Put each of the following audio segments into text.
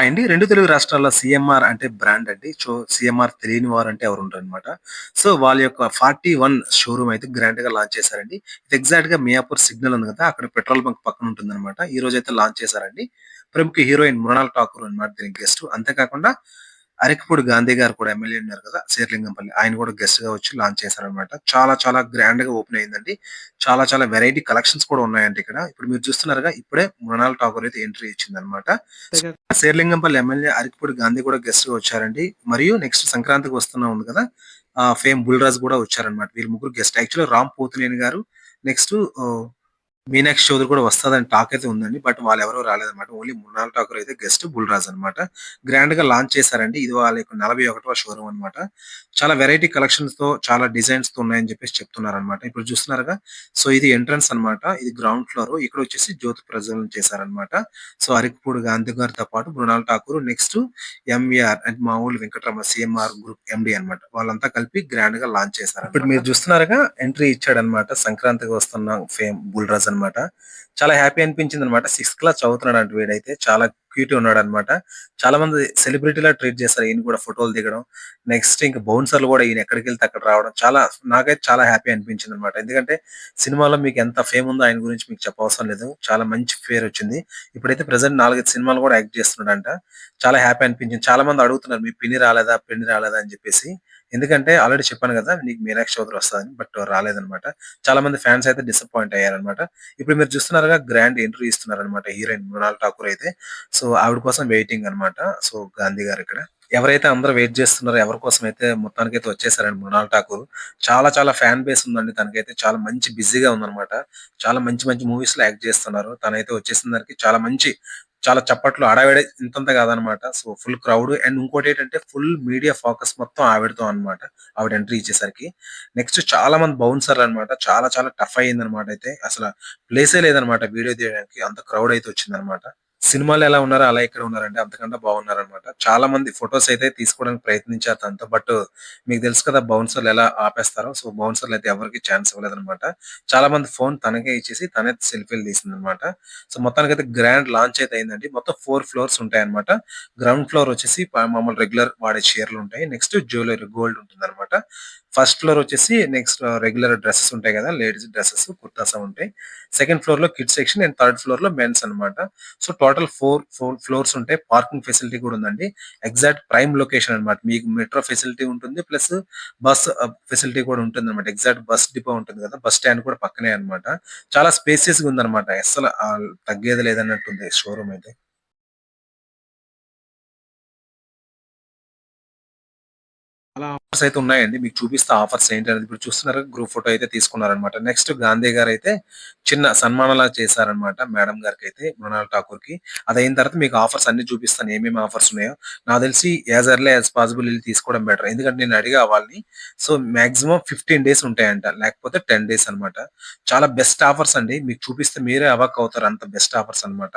అండి. రెండు తెలుగు రాష్ట్రాల్లో సీఎంఆర్ అంటే బ్రాండ్ అండి. సో, సీఎంఆర్ తెలియని వారు అంటే ఎవరు ఉంటారు అనమాట సో, వాళ్ళ యొక్క 41 షోరూమ్ అయితే గ్రాండ్గా లాంచ్ చేశారండి. ఇది ఎగ్జాక్ట్‌గా మియాపూర్ సిగ్నల్ ఉంది కదా! అక్కడ పెట్రోల్ బంక్ పక్కన ఉంటుందనమాట. ఈ రోజు అయితే లాంచ్ చేశారండి. ప్రముఖ హీరోయిన్ మృణాల్ ఠాకూర్ అనమాట దీనికి గెస్ట్. అంతేకాకుండా అరకపూడి గాంధీ గారు కూడా ఎమ్మెల్యే ఉన్నారు కదా! శేర్లింగంపల్లి. ఆయన కూడా గెస్ట్‌గా వచ్చి లాంచ్ చేశారనమాట. చాలా చాలా గ్రాండ్‌గా ఓపెన్ అయిందండి. చాలా చాలా వెరైటీ కలెక్షన్స్ కూడా ఉన్నాయండి ఇక్కడ. ఇప్పుడు మీరు చూస్తున్నారుగా ఇప్పుడే మృణాల్ ఠాకూర్ అయితే ఎంట్రీ ఇచ్చిందనమాట. శేర్లింగంపల్లి ఎమ్మెల్యే అరకపూడి గాంధీ కూడా గెస్ట్‌గా వచ్చారండి. మరియు నెక్స్ట్ సంక్రాంతికి వస్తున్నా ఉంది కదా! ఆహ్, ఫేమ్ బుల్‌రాజ్ కూడా వచ్చారనమాట. వీళ్ళు ముగ్గురు గెస్ట్. యాక్చువల్‌గా రామ్ పోతినేని గారు నెక్స్ట్ మీనాక్షి చౌదరి కూడా వస్తదని టాక్ అయితే ఉందండి. బట్ వాళ్ళు ఎవరూ రాలేదన్నమాట ఓన్లీ మృణాల్ ఠాకూర్ అయితే గెస్ట్, బుల్‌రాజ్ అనమాట. గ్రాండ్‌గా లాంచ్ చేశారండి. ఇది వాళ్ళ యొక్క 41వ షోరూమ్ అనమాట. చాలా వెరైటీ కలెక్షన్స్తో చాలా డిజైన్స్తో ఉన్నాయని చెప్పేసి చెప్తున్నారనమాట. ఇప్పుడు చూస్తున్నారుగా సో, ఇది ఎంట్రన్స్ అనమాట. ఇది గ్రౌండ్ ఫ్లోర్. ఇక్కడ వచ్చేసి జ్యోతి ప్రజ్వలన చేశారనమాట. సో, అరికపూడి గాంధీ గారితో పాటు Mrunal Thakur next MVR and మా ఊళ్ళు వెంకటరమణ సిఎంఆర్ గ్రూప్ ఎండి అనమాట. వాళ్ళంతా కలిపి గ్రాండ్గా లాంచ్ చేశారు. ఇప్పుడు మీరు చూస్తున్నారుగా ఎంట్రీ ఇచ్చాడనమాట. సంక్రాంతికి వస్తున్న ఫేమ్ బుల్‌రాజ్ అనమాట. చాలా హ్యాపీ అనిపించింది అనమాట సిక్స్త్ క్లాస్ చదువుతున్నాడు అంటే వీడైతే. చాలా క్యూట్ ఉన్నాడు అనమాట చాలా మంది సెలబ్రిటీలా ట్రీట్ చేస్తారు. ఈయన కూడా ఫోటోలు దిగడం. నెక్స్ట్ ఇంకా బౌన్సర్‌లు కూడా ఈయన ఎక్కడికెళ్తే అక్కడ రావడం. చాలా నాకైతే చాలా హ్యాపీ అనిపించింది అనమాట ఎందుకంటే సినిమాలో మీకు ఎంత ఫేమ్ ఉందో ఆయన గురించి మీకు చెప్పవసరం లేదు. చాలా మంచి పేరొచ్చింది. ఇప్పుడైతే ప్రజెంట్ నాలుగైదు సినిమాలు కూడా యాక్ట్ చేస్తున్నాడంట. చాలా హ్యాపీ అనిపించింది. చాలా మంది అడుగుతున్నారు మీ పిన్ని రాలేదా? పిన్ని రాలేదా? అని చెప్పేసి. ఎందుకంటే ఆల్రెడీ చెప్పాను కదా! నీకు మీనాక్షి చౌదరి వస్తదని. బట్ రాలేదనమాట. చాలా మంది ఫ్యాన్స్ అయితే డిసప్పాయింట్ అయ్యారనమాట. ఇప్పుడు మీరు చూస్తున్నారుగా గ్రాండ్ ఎంట్రీ ఇస్తున్నారనమాట హీరోయిన్ మృణాల్ ఠాకూర్ అయితే. సో, ఆవిడ కోసం వెయిటింగ్ అనమాట. సో, గాంధీ గారు ఇక్కడ. ఎవరైతే అందరూ వెయిట్ చేస్తున్నారో ఎవరి కోసం అయితే మొత్తానికైతే వచ్చేసారండి మృణాల్ ఠాకూర్. చాలా చాలా ఫ్యాన్ బేస్ ఉందండి తనకైతే. చాలా మంచి బిజీగా ఉందనమాట. చాలా మంచి మంచి మూవీస్‌లో యాక్ట్ చేస్తున్నారు. తనైతే వచ్చేసిన దానికి చాలా మంచి చాలా చప్పట్లు హడావిడి ఇంతంత కాదనమాట. సో, ఫుల్ క్రౌడ్ అండ్ ఇంకోటి ఏంటంటే ఫుల్ మీడియా ఫోకస్ మొత్తం ఆవిడతో అనమాట. ఆవిడ ఎంట్రీ ఇచ్చేసరికి. నెక్స్ట్ చాలా మంది బౌన్సర్‌లనమాట. చాలా చాలా టఫ్ అయిందనమాట అయితే. అసలు ప్లేసే లేదనమాట వీడియో తీయడానికి. అంత క్రౌడ్ అయితే వచ్చిందనమాట. సినిమాలో ఎలా ఉన్నారో అలా ఇక్కడ ఉన్నారండి. అంతకంటే బాగున్నారనమాట. చాలా మంది ఫొటోస్ అయితే తీసుకోవడానికి ప్రయత్నించారు తనతో. బట్ మీకు తెలుసు కదా! బౌన్సర్‌లు ఎలా ఆపేస్తారో. సో, బౌన్సర్‌లు అయితే ఎవరికి ఛాన్స్ ఇవ్వలేదనమాట. చాలా మంది ఫోన్ తనకే ఇచ్చేసి తనే సెల్ఫీలు తీసిందనమాట. సో, మొత్తానికి అయితే గ్రాండ్ లాంచ్ అయితే అయిందండి. మొత్తం ఫోర్ ఫ్లోర్స్ ఉంటాయన్నమాట. గ్రౌండ్ ఫ్లోర్ వచ్చేసి మామూలు రెగ్యులర్ వాడే చీరలుంటాయి. నెక్స్ట్ జ్యువెలరీ గోల్డ్ ఉంటుందన్నమాట ఫస్ట్ ఫ్లోర్ వచ్చేసి నెక్స్ట్ రెగ్యులర్ డ్రెస్సెస్ ఉంటాయి కదా! లేడీస్ డ్రెస్సెస్ కుర్తాస్ ఉంటాయి. సెకండ్ ఫ్లోర్లో కిడ్స్ సెక్షన్ అండ్ థర్డ్ ఫ్లోర్లో మెన్స్ అనమాట. సో, టోటల్ ఫోర్ ఫ్లోర్స్ ఉంటాయి. పార్కింగ్ ఫెసిలిటీ కూడా ఉందండి. ఎగ్జాక్ట్ ప్రైమ్ లొకేషన్ అనమాట. మీకు మెట్రో ఫెసిలిటీ ఉంటుంది. ప్లస్ బస్ ఫెసిలిటీ కూడా ఉంటుందనమాట. ఎగ్జాక్ట్ బస్ డిపో ఉంటుంది కదా! బస్ స్టాండ్ కూడా పక్కనే అనమాట. చాలా స్పేసియస్‌గా ఉందనమాట. అస్సలు తగ్గేది లేదన్నట్టుంది షోరూమ్ అయితే. అలా ఆఫర్స్ అయితే ఉన్నాయండి. మీకు చూపిస్తా ఆఫర్స్ ఏంటి అనేది ఇప్పుడు చూస్తున్నారు గ్రూప్ ఫోటో అయితే తీసుకున్నారనమాట. నెక్స్ట్ గాంధీ గారు అయితే చిన్న సన్మానంలా చేశారనమాట మేడం గారికి అయితే మృణాల్ ఠాకూర్కి అదైన తర్వాత మీకు ఆఫర్స్ అన్ని చూపిస్తాను. ఏమేమి ఆఫర్స్ ఉన్నాయో. నాకు తెలిసి యాస్ ఎర్లీ యాజ్ పాసిబుల్ వెళ్ళి తీసుకోవడం బెటర్. ఎందుకంటే నేను అడిగా వాళ్ళని. సో, మాక్సిమం 15 డేస్ ఉంటాయంట. లేకపోతే 10 డేస్ అనమాట. చాలా బెస్ట్ ఆఫర్స్ అండి. మీకు చూపిస్తే మీరే అవాక్ అవుతారు అంత బెస్ట్ ఆఫర్స్ అనమాట.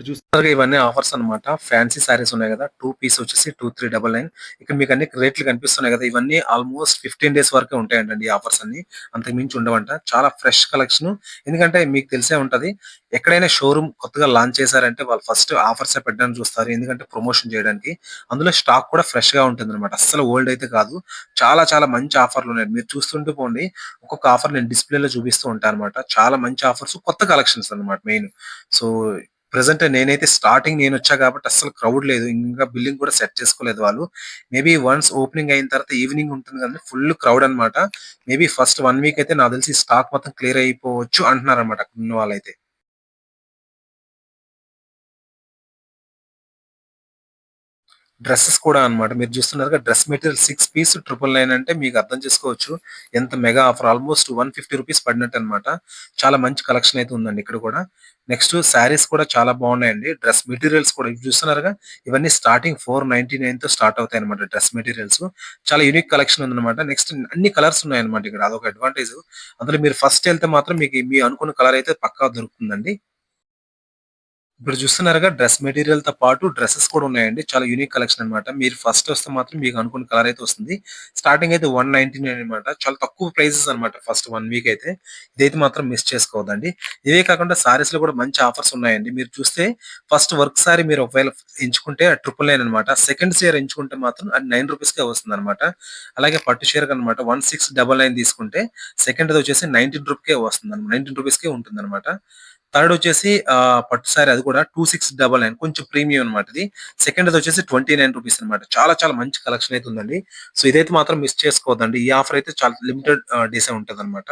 ఇక్కడ చూస్తారు ఇవన్నీ ఆఫర్స్ అనమాట. ఫ్యాన్సీ సారీస్ ఉన్నాయి కదా! టూ పీస్ వచ్చేసి 2399 ఇక్కడ మీకు అన్ని రేట్లు కనిపిస్తున్నాయి కదా! ఇవన్నీ ఆల్‌మోస్ట్ 15 డేస్ వరకే ఉంటాయండి ఈ ఆఫర్స్ అన్ని అంతకు మించి ఉండవంట. చాలా ఫ్రెష్ కలెక్షన్. ఎందుకంటే మీకు తెలిసే ఉంటది. ఎక్కడైనా షోరూమ్ కొత్తగా లాంచ్ చేశారంటే వాళ్ళు ఫస్ట్ ఆఫర్స్ పెట్టడానికి చూస్తారు. ఎందుకంటే ప్రమోషన్ చేయడానికి. అందులో స్టాక్ కూడా ఫ్రెష్గా ఉంటుంది అనమాట అస్సలు ఓల్డ్ అయితే కాదు. చాలా చాలా మంచి ఆఫర్‌లు ఉన్నాయి. మీరు చూస్తుంటూ పోండి. ఒక్కొక్క ఆఫర్ నేను డిస్‌ప్లేలో చూపిస్తూ ఉంటాను అనమాట. చాలా మంచి ఆఫర్స్ కొత్త కలెక్షన్స్ అన్నమాట మెయిన్. సో, ప్రజెంట్ నేనైతే స్టార్టింగ్ నేను వచ్చా కాబట్టి అస్సలు క్రౌడ్ లేదు. ఇంకా బిల్డింగ్ కూడా సెట్ చేసుకోలేదు వాళ్ళు. మేబీ వన్స్ ఓపెనింగ్ అయిన తర్వాత ఈవినింగ్ ఉంటుంది కానీ ఫుల్ క్రౌడ్ అనమాట. మేబీ ఫస్ట్ వన్ వీక్ అయితే నాకు తెలిసి స్టాక్ మొత్తం క్లియర్ అయిపోవచ్చు అంటున్నారన్నమాట అక్కడున్న వాళ్ళైతే. డ్రెస్సెస్ కూడా అన్నమాట. మీరు చూస్తున్నారు డ్రెస్ మెటీరియల్ సిక్స్ పీస్ 999 అంటే మీకు అర్థం చేసుకోవచ్చు. ఎంత mega offer almost one rupees పడినట్టు అనమాట చాలా మంచి కలెక్షన్ అయితే ఉందండి ఇక్కడ కూడా. నెక్స్ట్ శారీస్ కూడా చాలా బాగున్నాయండి. డ్రెస్ మెటీరియల్స్ కూడా ఇవి చూస్తున్నారుగా ఇవన్నీ స్టార్టింగ్ 499తో స్టార్ట్ అవుతాయి అనమాట డ్రెస్ మెటీరియల్స్. చాలా యూనిక్ కలెక్షన్ ఉందన్నమాట. నెక్స్ట్ అన్ని కలర్స్ ఉన్నాయన్నమాట ఇక్కడ. అదొక అడ్వాంటేజ్. అందులో మీరు ఫస్ట్ వెళ్తే మాత్రం మీకు మీ అనుకున్న కలర్ అయితే పక్కా దొరుకుతుందండి. ఇప్పుడు చూస్తున్నారుగా డ్రెస్ మెటీరియల్తో పాటు డ్రెస్సెస్ కూడా ఉన్నాయండి. చాలా యూనిక్ కలెక్షన్ అన్నమాట. మీరు ఫస్ట్ వస్తే మాత్రం మీకు అనుకున్న కలర్ అయితే వస్తుంది. స్టార్టింగ్ అయితే 199 అన్నమాట. చాలా తక్కువ ప్రైజెస్ అన్నమాట ఫస్ట్ వన్ వీక్ అయితే. ఇదైతే మాత్రం మిస్ చేసుకోవద్దండి. ఇవే కాకుండా సారీస్లో కూడా మంచి ఆఫర్స్ ఉన్నాయండి. మీరు చూస్తే ఫస్ట్ వర్క్ సారీ మీరు ఒకవేళ ఎంచుకుంటే 999 అన్నమాట. సెకండ్ షేర్ ఎంచుకుంటే మాత్రం అది నైన్ రూపీస్ కే వస్తుంది అనమాట అలాగే పట్టు చీరకన్నమాట 1699 తీసుకుంటే సెకండ్ వచ్చేసి 19 రూపీస్‌కే వస్తుందన్నమాట. 19 రూపీస్‌కే ఉంటుందన్నమాట. థర్డ్ వచ్చేసి పట్టు సారీ అది కూడా 2699 కొంచెం ప్రీమియం అన్నమాట ఇది. సెకండ్ వచ్చేసి 29 రూపీస్ అన్నమాట. చాలా చాలా మంచి కలెక్షన్ అయితే ఉందండి. సో ఇదైతే మాత్రం మిస్ చేసుకోవద్దండి. ఈ ఆఫర్ అయితే చాలా లిమిటెడ్ డేసే ఉంటుంది ఉంటదన్నమాట.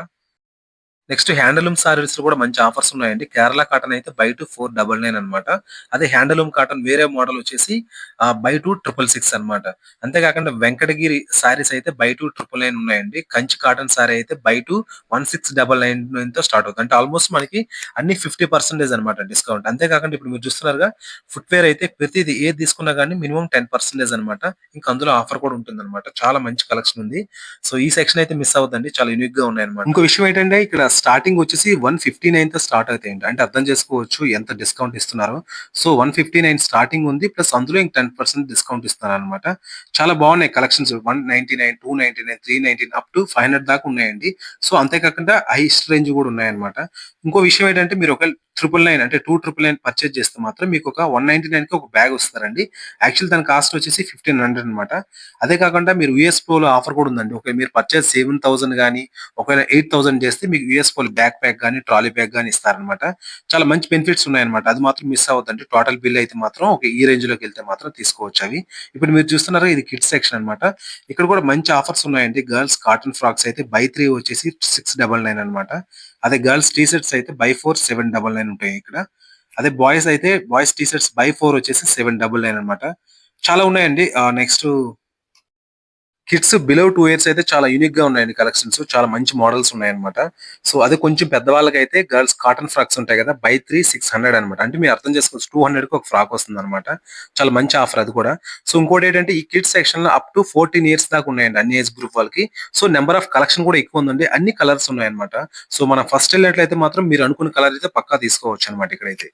నెక్స్ట్ హ్యాండ్లూమ్ సారీస్‌లో కూడా మంచి ఆఫర్స్ ఉన్నాయండి. కేరళ కాటన్ అయితే బై 2 499 అన్నమాట. అదే హ్యాండ్లూమ్ కాటన్ వేరే మోడల్ వచ్చేసి బై 2 666 అన్నమాట. అంతే కాకుండా వెంకటగిరి సారీస్ అయితే బై 2 999 ఉన్నాయండి. కంచి కాటన్ సారీ అయితే బై 2 1699తో స్టార్ట్ అవుతుంది. అంటే ఆల్‌మోస్ట్ మనకి అన్ని 50% అన్నమాట డిస్కౌంట్. అంతే కాకుండా ఇప్పుడు మీరు చూస్తున్నారుగా ఫుట్‌వేర్ అయితే ప్రతిది ఏది తీసుకున్నా కానీ మినిమం టెన్ పర్సెంటేజ్ అనమాట ఇంకా అందులో ఆఫర్ కూడా ఉంటుందన్నమాట. చాలా మంచి కలెక్షన్ ఉంది. సో ఈ సెక్షన్ అయితే మిస్ అవుతుంది చాలా యూనిక్గా ఉన్నాయి ఉన్నాయన్నమాట. ఇంకో విషయం ఏంటంటే ఇక్కడ స్టార్టింగ్ వచ్చేసి 159తో స్టార్ట్ అవుతాయండి. అంటే అర్థం చేసుకోవచ్చు ఎంత డిస్కౌంట్ ఇస్తున్నారో. సో 159 స్టార్టింగ్ ఉంది. ప్లస్ అందులో ఇంక 10% డిస్కౌంట్ ఇస్తున్నారన్నమాట. చాలా బాగున్నాయి కలెక్షన్స్ 199, 299, 399 అప్ టు 500 దాకా ఉన్నాయండి. సో అంతే కాకుండా రేంజ్ కూడా ఉన్నాయన్నమాట. ఇంకో విషయం ఏంటంటే మీరు ఒకవేళ 999 అంటే 299 పర్చేజ్ చేస్తే మాత్రం మీకు ఒక 199కి ఒక బ్యాగ్ వస్తారండి యాక్చువల్ దాని కాస్ట్ వచ్చేసి 1500 అన్నమాట. అదే కాకుండా మీరు యూఎస్ పోలో ఆఫర్ కూడా ఉందండి. ఒకవేళ మీరు పర్చేజ్ 7000 గాని ఒకవేళ 8000 చేస్తే మీకు యూఎస్ పోలో బ్యాక్ ప్యాక్ గాని, ట్రాలీ బ్యాగ్ గాని ఇస్తారన్నమాట. చాలా మంచి బెనిఫిట్స్ ఉన్నాయన్నమాట. అది మాత్రం మిస్ అవుతుంది టోటల్ బిల్ అయితే మాత్రం ఒక ఈ రేంజ్‌లోకి వెళ్తే మాత్రం తీసుకోవచ్చు అవి. ఇప్పుడు మీరు చూస్తున్నారు ఇది కిడ్స్ సెక్షన్ అన్నమాట. ఇక్కడ కూడా మంచి ఆఫర్స్ ఉన్నాయండి. గర్ల్స్ కాటన్ ఫ్రాక్స్ అయితే బై త్రీ వచ్చేసి 699 అన్నమాట. అదే గర్ల్స్ టీ షర్ట్స్ అయితే బై 4 799 ఉంటాయి ఇక్కడ. అదే బాయ్స్ అయితే boys T shirts buy four వచ్చేసి 799 అన్నమాట. చాలా ఉన్నాయండి. Next kids below two years అయితే చాలా యూనిక్గా ఉన్నాయండి కలెక్షన్స్. చాలా మంచి మోడల్స్ ఉన్నాయన్నమాట. సో అది కొంచెం పెద్దవాళ్ళకి అయితే గర్ల్స్ కాటన్ ఫ్రాక్స్ ఉంటాయి కదా! బై 3 600 అన్నమాట. అంటే మీరు అర్థం చేసుకోవచ్చు 200కి ఒక ఫ్రాక్ వస్తుందన్నమాట. చాలా మంచి ఆఫర్ అది కూడా. సో ఇంకోటి ఏంటంటే ఈ కిడ్స్ సెక్షన్‌లో అప్ టు 14 ఇయర్స్ దాకా ఉన్నాయండి అన్ని ఏజ్ గ్రూప్ వాళ్ళకి. సో నెంబర్ ఆఫ్ కలెక్షన్ కూడా ఎక్కువ ఉందండి. అన్ని కలర్స్ ఉన్నాయన్నమాట. సో మనం ఫస్ట్ వెళ్ళినట్లయితే మాత్రం మీరు అనుకున్న కలర్ అయితే పక్కా తీసుకోవచ్చు అనమాట ఇక్కడైతే.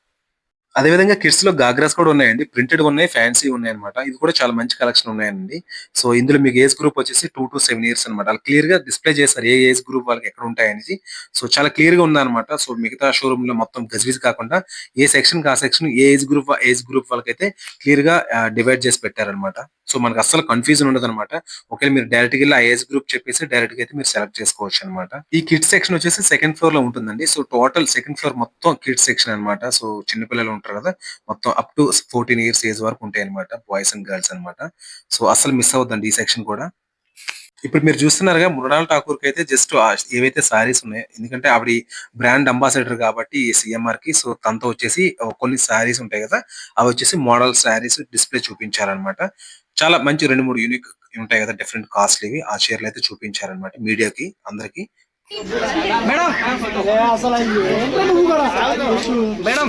అదే విధంగా కిడ్స్‌లో గాగ్రాస్ కూడా ఉన్నాయండి. ప్రింటెడ్ ఉన్నాయి. ఫ్యాన్సీ ఉన్నాయి అనమాట ఇది కూడా చాలా మంచి కలెక్షన్ ఉన్నాయండి. సో ఇందులో మీకు ఏజ్ గ్రూప్ వచ్చేసి 2-7 ఇయర్స్ అన్నమాట. క్లియర్గా డిస్‌ప్లే చేశారు. ఏ ఏజ్ గ్రూప్ వాళ్ళకి ఎక్కడ ఉంటాయనేసి. సో చాలా క్లియర్గా ఉందన్నమాట. సో మిగతా షోరూమ్లో మొత్తం గజిబిజి కాకుండా ఏ సెక్షన్‌కి ఆ సెక్షన్ ఏ ఏజ్ గ్రూప్ ఏజ్ గ్రూప్ వాళ్ళకైతే క్లియర్గా డివైడ్ చేసి పెట్టారనమాట సో మనకు అసలు కన్‌ఫ్యూజన్ ఉండదన్నమాట. ఒకవేళ మీరు డైరెక్ట్గా ఆ ఏజ్ గ్రూప్ చెప్పేసి డైరెక్ట్గా అయితే మీరు సెలెక్ట్ చేసుకోవచ్చు అనమాట ఈ కిడ్స్ సెక్షన్ వచ్చేసి సెకండ్ ఫ్లోర్లో ఉంటుందండి. సో టోటల్ సెకండ్ ఫ్లోర్ మొత్తం కిడ్స్ సెక్షన్ అన్నమాట. సో చిన్న పిల్లలు ఉంటారు కదా! మొత్తం అప్ టు 14 ఇయర్స్ ఏజ్ వరకు ఉంటాయి అనమాట బాయ్స్ అండ్ గర్ల్స్ అన్నమాట. సో అసలు మిస్ అవ్వద్దండి ఈ సెక్షన్ కూడా. ఇప్పుడు మీరు చూస్తున్నారుగా మృణాల్ ఠాకూర్‌కి అయితే జస్ట్ ఏవైతే సారీస్ ఉన్నాయో ఎందుకంటే ఆవిడ బ్రాండ్ అంబాసిడర్ కాబట్టి సీఎంఆర్‌కి సో తనతో వచ్చేసి కొన్ని సారీస్ ఉంటాయి కదా! అవి వచ్చేసి మోడల్ సారీస్ డిస్‌ప్లే చూపించారనమాట చాలా మంచి 2, 3 యూనిక్ ఉంటాయి కదా! డిఫరెంట్ కాస్ట్‌లీవి ఆ చీరలైతే చూపించారన్నమాట మీడియాకి అందరికి. మేడం మేడం మేడం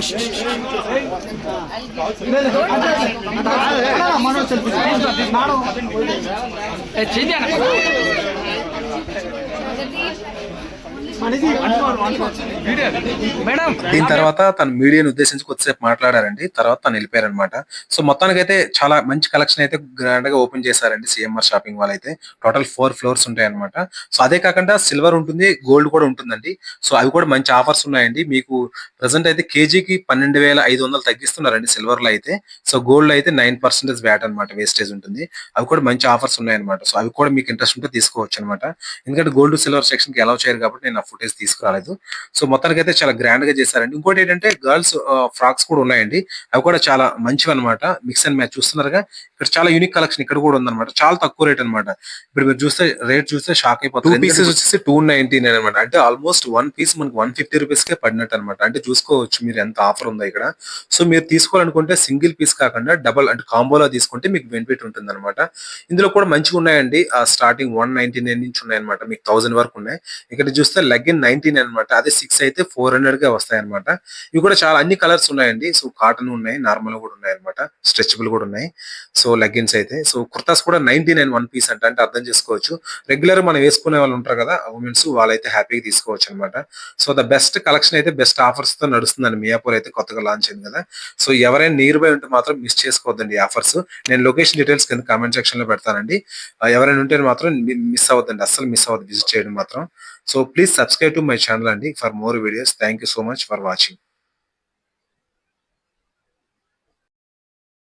దీని తర్వాత తను మీడియాను ఉద్దేశించి కొద్దిసేపు మాట్లాడారండి. తర్వాత తను వెళ్ళిపోయారనమాట సో మొత్తానికి అయితే చాలా మంచి కలెక్షన్ అయితే గ్రాండ్గా ఓపెన్ చేశారండి సిఎంఆర్ షాపింగ్ వాళ్ళైతే. టోటల్ ఫోర్ ఫ్లోర్స్ ఉంటాయన్నమాట. సో అదే కాకుండా సిల్వర్ ఉంటుంది, గోల్డ్ కూడా ఉంటుందండి. సో అవి కూడా మంచి ఆఫర్స్ ఉన్నాయండి. మీకు ప్రెసెంట్ అయితే కేజీకి 12,500 తగ్గిస్తున్నారండి సిల్వర్లో అయితే. సో గోల్డ్ అయితే నైన్ పర్సెంటేజ్ వ్యాట్ అన్నమాట వేస్టేజ్ ఉంటుంది. అవి కూడా మంచి ఆఫర్స్ ఉన్నాయన్నమాట. సో అవి కూడా మీకు ఇంట్రెస్ట్ ఉంటే తీసుకోవచ్చు అనమాట ఎందుకంటే గోల్డ్, సిల్వర్ సెక్షన్కి అలౌ చేయరు కాబట్టి నేను ఆ ఫుటేజ్ తీసుకురాలేదు. రాలేదు సో మొత్తానికి అయితే చాలా గ్రాండ్గా చేశారండి. ఇంకోటి ఏంటంటే గర్ల్స్ ఫ్రాక్స్ కూడా ఉన్నాయండి. అవి కూడా చాలా మంచివి అనమాట మిక్స్ అండ్ మ్యాచ్ చూస్తున్నారుగా. ఇక్కడ చాలా యూనిక్ కలెక్షన్ ఇక్కడ కూడా ఉందన్నమాట. చాలా తక్కువ రేట్ అన్నమాట. ఇప్పుడు మీరు చూస్తే రేట్ చూస్తే షాక్ అయిపోతుంది పీసెస్ వచ్చేసి టూ నైన్టీ నైన్ అనమాట అంటే ఆల్మోస్ట్ వన్ పీస్ మనకి వన్ ఫిఫ్టీ రూపీస్ కే పడినట్టు అనమాట అంటే చూసుకోవచ్చు మీరు ఎంత ఆఫర్ ఉందో ఇక్కడ. సో మీరు తీసుకోవాలనుకుంటే సింగిల్ పీస్ కాకుండా డబల్ అంటే కాంబోలో తీసుకుంటే మీకు బెనిఫిట్ ఉంటుంది అనమాట ఇందులో కూడా మంచిగా ఉన్నాయండి. ఆ స్టార్టింగ్ వన్ నైన్టీ నైన్ నుంచి ఉన్నాయన్నమాట. మీకు థౌసండ్ వరకు ఉన్నాయి. ఇక్కడ చూస్తే లెగ్గిన్ నైన్టీ నైన్ అనమాట అదే సిక్స్ అయితే ఫోర్ హండ్రెడ్గా వస్తాయి అనమాట ఇవి కూడా చాలా అన్ని కలర్స్ ఉన్నాయండి. సో కాటన్ ఉన్నాయి నార్మల్ కూడా ఉన్నాయి అనమాట స్ట్రెచబుల్ కూడా ఉన్నాయి. సో లెగ్గిన్స్ అయితే. సో కుర్తాస్ కూడా నైన్టీ నైన్ వన్ పీస్ అంటే. అంటే అర్థం చేసుకోవచ్చు. రెగ్యులర్ మనం వేసుకునే వాళ్ళు ఉంటారు కదా ఉమెన్స్ వాళ్ళైతే హ్యాపీగా తీసుకోవచ్చు అనమాట సో ద బెస్ట్ కలెక్షన్ అయితే బెస్ట్ ఆఫర్స్తో నడుస్తుందండి. మియాపూర్ అయితే కొత్తగా లాంచ్ అయింది కదా. సో ఎవరైనా నియర్ బై ఉంటే మాత్రం మిస్ చేసుకోవద్దండి ఆఫర్స్ నేను లొకేషన్ డీటెయిల్స్ కింద కామెంట్ సెక్షన్లో పెడతానండి. ఎవరైనా ఉంటే మాత్రం మిస్ అవ్వద్దండి. అస్సలు మిస్ అవ్వద్దు. విజిట్ చేయడం మాత్రం. So please subscribe to my channel and for more videos. Thank you so much for watching.